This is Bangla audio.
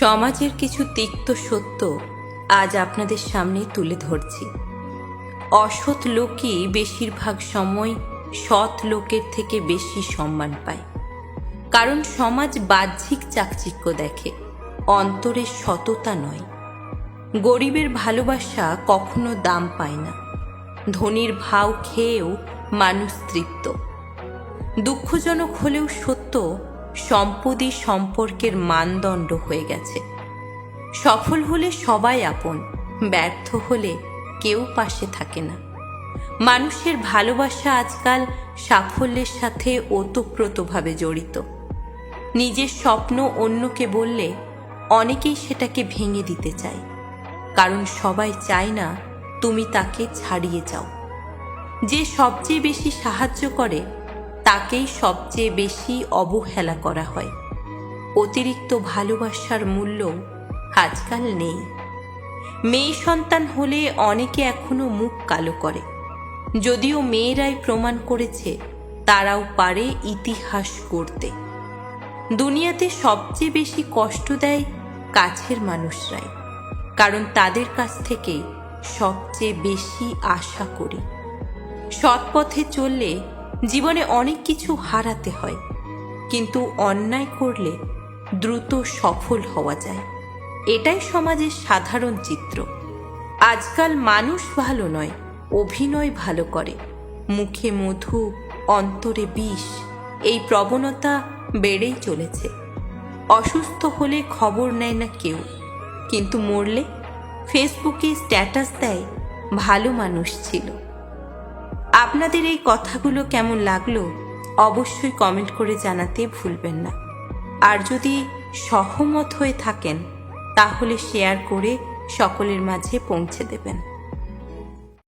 সমাজের কিছু তিক্ত সত্য আজ আপনাদের সামনে তুলে ধরছি। অসৎ লোকই বেশিরভাগ সময় সৎ লোকের থেকে বেশি সম্মান পায়। কারণ সমাজ বাহ্যিক চাকচিক্য দেখে অন্তরের সততা নয়। গরিবের ভালোবাসা কখনো দাম পায় না। ধনির ভাও খেয়েও মানুষ তৃপ্ত। দুঃখজনক হলেও সত্য সম্পদই সম্পর্কের মানদণ্ড হয়ে গেছে। সফল হলে সবাই আপন, ব্যর্থ হলে কেউ পাশে থাকে না। মানুষের ভালোবাসা আজকাল সাফল্যের সাথে ওতপ্রোতভাবে জড়িত। নিজের স্বপ্ন অন্যকে বললে অনেকেই সেটাকে ভেঙে দিতে চায়। কারণ সবাই চায় না তুমি তাকে ছাড়িয়ে যাও। যে সবচেয়ে বেশি সাহায্য করে তাকেই সবচেয়ে বেশি অবহেলা করা হয়। অতিরিক্ত ভালোবাসার মূল্য আজকাল নেই। মেয়ে সন্তান হলে অনেকে এখনও মুখ কালো করে। যদিও মেয়েরাই প্রমাণ করেছে, তারাও পারে ইতিহাস করতে দুনিয়াতে সবচেয়ে বেশি কষ্ট দেয় কাছের মানুষরাই। কারণ তাদের কাছ থেকে সবচেয়ে বেশি আশা করি। সৎপথে চললে জীবনে অনেক কিছু হারাতে হয়, কিন্তু অন্যায় করলে দ্রুত সফল হওয়া যায়। এটাই সমাজের সাধারণ চিত্র। আজকাল মানুষ ভালো নয়, অভিনয় ভালো করে। মুখে মধু, অন্তরে বিষ, এই প্রবণতা বেড়েই চলেছে। অসুস্থ হলে খবর নেয় না কেউ, কিন্তু মরলে ফেসবুকে স্ট্যাটাস দেয়, ভালো মানুষ ছিল। আপনাদের এই কথাগুলো কেমন লাগল, অবশ্যই কমেন্ট করে জানাতে ভুলবেন না। আর যদি সহমত হয়ে থাকেন, তাহলে শেয়ার করে সকলের মাঝে পৌঁছে দেবেন।